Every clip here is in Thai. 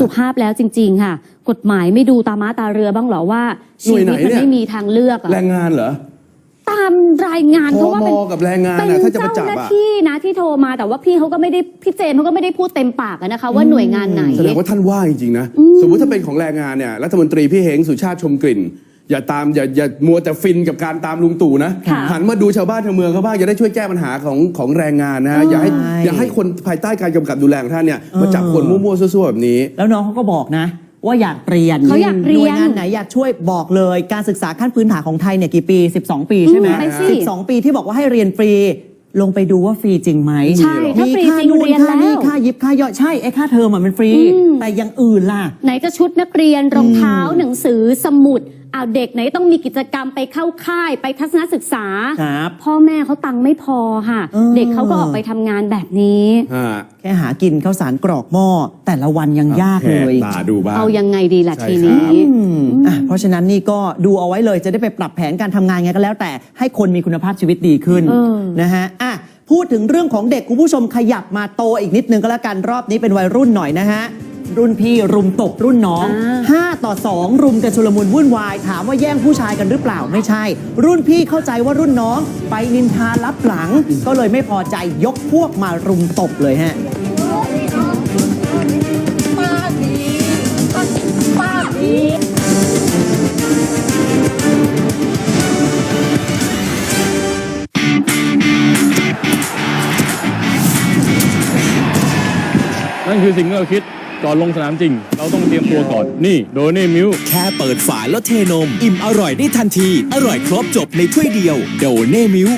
สุภาพแล้วจริง ๆ ค่ะ กฎหมายไม่ดูตาม้าตาเรือบ้างเหรอว่าหน่ชีวยไหนวิตมันเนี่ยไม่มีทางเลือกอะแรงงานเหรอ ตามรายงานเขาว่าเป็นพมกับแรงงานเป็นน่ะถ้าจะมาจัเจ้าบหน้าอะที่นะที่โทรมาแต่ว่าพี่เขาก็ไม่ได้พี่เจนเขาก็ไม่ได้พูดเต็มปากอะนะคะ ว่าหน่วยงานไหนแสดงว่าท่านว่าจริงๆนะ สมมติถ้าเป็นของแรงงานเนี่ยรัฐมนตรีพี่เฮงสุชาติชมกลิ่น อย่าตามอย่าอย่ามัวแต่ฟินกับการตามลุงตู่นะค่ะหันมาดูชาวบ้านชาวเมืองเขาบ้างจะได้ช่วยแก้ปัญหาของของแรงงานนะฮะอ๋อออย่าให้ใช่ อย่าให้คนภายใต้การกำกับดูแลของท่านเนี่ยมาจับคนมั่วๆซั่วๆแบบนี้ แล้วน้องเขาก็บอกนะ ว่าอยากเรียนเขาอยากเรียนหน่วยงานไหนอยากช่วยบอกเลย การศึกษาขั้นพื้นฐานของไทยเนี่ยกี่ปี 12 ปีใช่ไหมอืมไปสิ12 ปีที่บอกว่าให้เรียนฟรี ลงไปดูว่าฟรีจริงไหมใช่ถ้าฟรีมีค่าจริงนู่นเรียนค่านี่แล้วค่ายิบค่าย่อยใช่ไอ้ค่าเทอมอะมันฟรี อืม แต่อยังอื่นล่ะ ไหนจะชุดนักเรียนรองเท้าหนังสือสมุด เอาวเด็กไหนต้องมีกิจกรรมไปเข้าค่ายไปทัศนศึกษา ครับ พ่อแม่เขาตังค์ไม่พอค่ะ เออ เด็กเขาก็ออกไปทำงานแบบนี้อ่าแค่หากินข้าวสารกรอกหม้อแต่ละวันยังยากเลยแหกตาดูบ้าง เอายังไงดีล่ะใช่ทีนี้ครับอืมอะเพราะฉะนั้นนี่ก็ดูเอาไว้เลยจะได้ไปปรับแผนการทำงานไงก็แล้วแต่ให้คนมีคุณภาพชีวิตดีขึ้นเออ นะฮะอะพูดถึงเรื่องของเด็กคุณผู้ชมขยับมาโตอีกนิดนึงก็แล้วกันรอบนี้เป็นวัยรุ่นหน่อยนะฮะ รุ่นพี่รุมตบรุ่นน้อง 5 ต่อ 2 รุมกันชุลมุนวุ่นวาย ถามว่าแย่งผู้ชายกันหรือเปล่าไม่ใช่ รุ่นพี่เข้าใจว่ารุ่นน้อง ไปนินทารับหลัง ก็เลยไม่พอใจยกพวกมารุมตบเลยฮะนั่นคือสิ่งที่เราคิด ก่อนลงสนามจริง เราต้องเตรียมตัวก่อน นี่โดนี่มิวแค่เปิดฝาแล้วเทนม อิ่มอร่อยได้ทันที อร่อยครบจบในถ้วยเดียว โดเน่มิว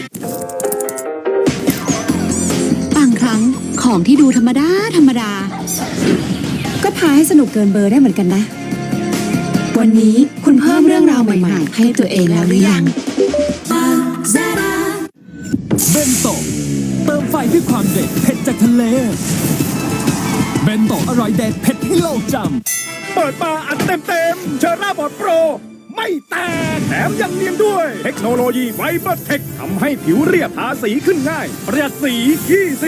บางครั้งของที่ดูธรรมดา ธรรมดา ก็พาให้สนุกเกินเบอร์ได้เหมือนกันนะ วันนี้คุณเพิ่มเรื่องราวใหม่ ๆ ให้ตัวเองแล้วหรือยังเบนโตะเติมไฟด้วยความเด็ดเผ็ดจากทะเล เบนโตอร่อยเด็ดเผ็ดให้โลกจำ เปิดมาอัดเต็มเต็มๆเชอร่าบอดโปร ไม่แตกแถมยังเนียนด้วย เทคโนโลยีไฟเบอร์เทคทำให้ผิวเรียบทาสีขึ้นง่าย ประหยัดสี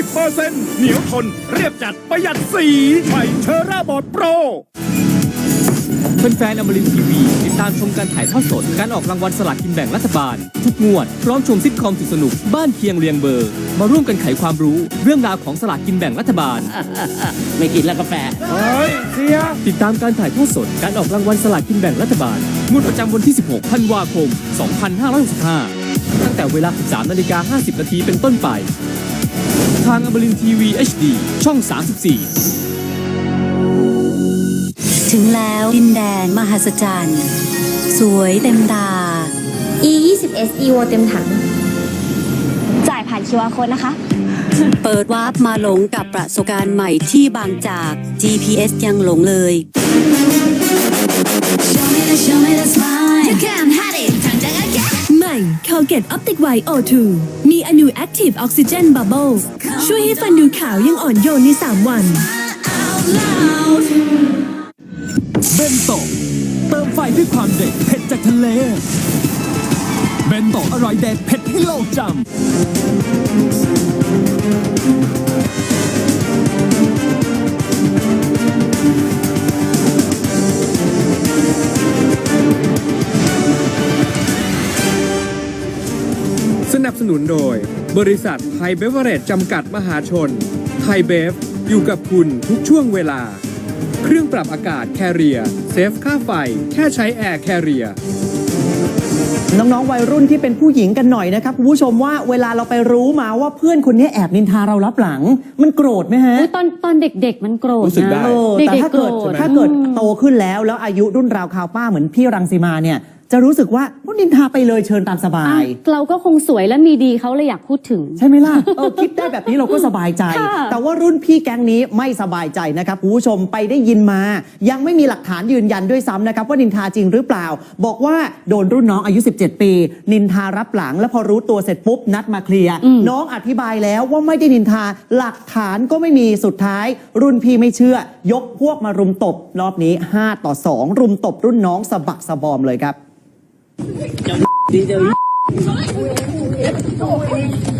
20%เหนียวทนเรียบจัดประหยัดสีใหม่เชอร่าบอดโปร แฟนๆอมรินทร์ทีวี ติดตามชมการถ่ายทอดสด การออกรางวัลสลากกินแบ่งรัฐบาล ทุกงวด พร้อมชมซิทคอมสุดสนุก บ้านเคียงเรียงเบอร์ มาร่วมกันไขความรู้เรื่องราวของสลากกินแบ่งรัฐบาล ไม่กินแล้วกาแฟติดตามการถ่ายทอดสด การออกรางวัลสลากกินแบ่งรัฐบาลงวดประจำวันที่ 16 ธันวาคม 2565 ตั้งแต่เวลา 13นาฬิกา50นาทีเป็นต้นไป ทางอมรินทีวี HD ช่อง 34ถึ งแล้วดินแดนมหัศจรรย์ สวยเต็มตา e 2 0 s evo เต็มถัง จ่ายผ่าน QR code นะคะ เปิดวาร์ปมาหลงกับประสบการณ์ใหม่ที่บางจาก GPS ยังหลงเลย ใหม่ Colgate Optic White O2 มีอนู Active Oxygen Bubbles ช่วยให้ฟันดูขาวยังอ่อนโยนใน 3 วัน เบนโตะเติมไฟด้วยความเด็ดเผ็ดจากทะเล เบนโตะอร่อยเด็ดเผ็ดให้โลกจำ สนับสนุนโดย บริษัทไทยเบเวอร์เรจจำกัดมหาชน ไทยเบฟ อยู่กับคุณทุกช่วงเวลา เครื่องปรับอากาศแคเรียเซฟค่าไฟ แค่ใช้แอร์แคเรียน้อง ๆ วัยรุ่นที่เป็นผู้หญิงกันหน่อยนะครับคุณผู้ชมว่าเวลาเราไปรู้มาว่าเพื่อนคนนี้แอบนินทาเรารับหลัง มันโกรธไหมฮะอุ๊ยตอนตอนเด็กๆ มันโกรธรู้สึกได้นะเออเด็แต่กถ้าๆโกรเกิดธถ้าเกิดโตขึ้นแล้วแล้วอายุรุ่นราวคราวป้าเหมือนพี่รังสีมาเนี่ย จะรู้สึกว่าว่านินทาไปเลยเชิญตามสบาอะยเราก็คงสวยและมีดีเขาเลยอยากพูดถึง ใช่ไหมล่ะเออคิดได้แบบนี้เราก็สบายใจ ค่ะ แต่ว่ารุ่นพี่แก๊งนี้ไม่สบายใจนะครับคุณผู้ชมไปได้ยินมา ยังไม่มีหลักฐานยืนยันด้วยซ้ำนะครับว่านินทาจริงหรือเปล่า บอกว่าโดนรุ่นน้องอายุ 17 ปี นินทารับหลัง แล้วพอรู้ตัวเสร็จปุ๊บนัดมาเคลียร์อืมน้องอธิบายแล้วว่าไม่ได้นินทาหลักฐานก็ไม่มีสุดท้าย รุ่นพี่ไม่เชื่อ ยกพวกมารุมตบรอบนี้ 5 ต่อ 2 รุมตบรุ่นน้องสะบักสะบอมเลยครับ เ